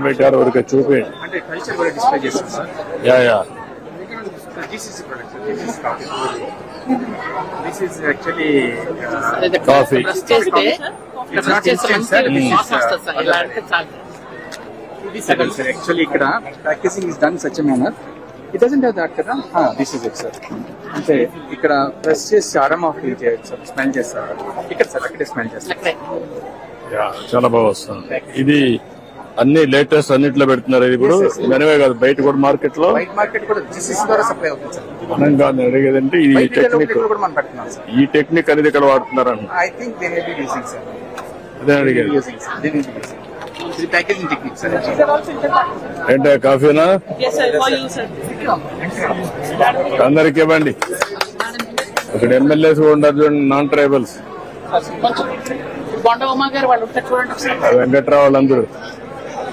పెట్టారు ఊరికే చూపి యా యా. కాఫీ యాక్చువల్లీ ఇక్కడ practising is done such manner it doesn't have that కదా? దిస్ ఇస్ ఇట్ సార్ అంటే ఇక్కడ ప్రెస్ చేసి అరమ్ ఆఫ్ ఫీల్ చేయొచ్చు సార్ స్మెల్ చేస్తారు. ఇక్కడ సార్ అక్కడే స్మెల్ చేస్తారు. చాలా బాగా వస్తుంది. ఇది అన్ని లేటెస్ట్ అన్నిట్లో పెడుతున్నారు ఇది ఇప్పుడు. మనమే కాదు బయట కూడా మార్కెట్లో వైట్ మార్కెట్ కూడా జీసీసీ ద్వారా సప్లై అవుతుంది సార్ మనం కాదు ఈ టెక్నిక్ కూడా మనం పెడుతున్నాం సార్ ఈ టెక్నిక్ అనేది ఇక్కడ వాడుతున్నారని I think they may be using sir అదే అడిగేది ఏంటో కాఫీనా Yes, sir. For you, sir. అందరికి ఇవ్వండి ఇక్కడ ఎమ్మెల్యేస్ కూడా ఉన్నారు చూడండి నాన్ ట్రైబల్స్ వెంకట్రావు వాళ్ళందరూ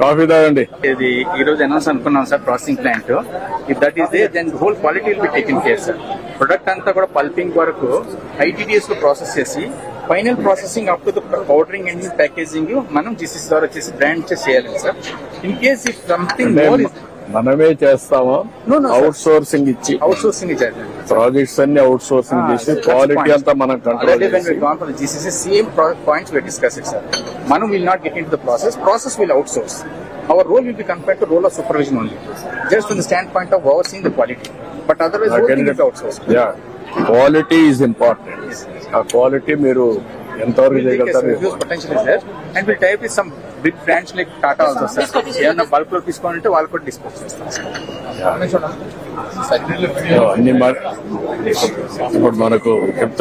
కాఫీ తాగండి. ఇది ఈ రోజు అనౌన్స్ అనుకున్నాం sir processing plant if that is they then whole quality will be taken care sir product అంతా కూడా పల్పింగ్ వరకు ఐటీడీఎస్లో ప్రాసెస్ చేసి final processing up to the powdering and packaging మనం జీసీసీ ద్వారా వచ్చేసి బ్రాండ్ చేసి చేయాలి sir in case if something more మనమే చేస్తామా. అవుట్ సోర్సింగ్ ఇచ్చి అవుట్ సోర్సింగ్ చేయాలి ప్రాజెక్ట్స్ అన్ని అవుట్ సోర్సింగ్ చేసి క్వాలిటీ అంతా మనం control pro- points we discussed it, sir. Manu will not get into the process. Process will outsource. Our role will be compared to role of supervision only, just from the standpoint of overseeing the quality. But otherwise, whole thing will be outsourced. Yeah quality is important ఆ quality మీరు ఎంతవరకు చేయగలుగుతారు huge potential is there, and big brands like Tata also, sir. ఏమన్నా బల్క్లో తీసుకోవాలంటే వాళ్ళు కూడా dispose చేస్తాం. అన్ని ఇప్పుడు మనకు చెప్తా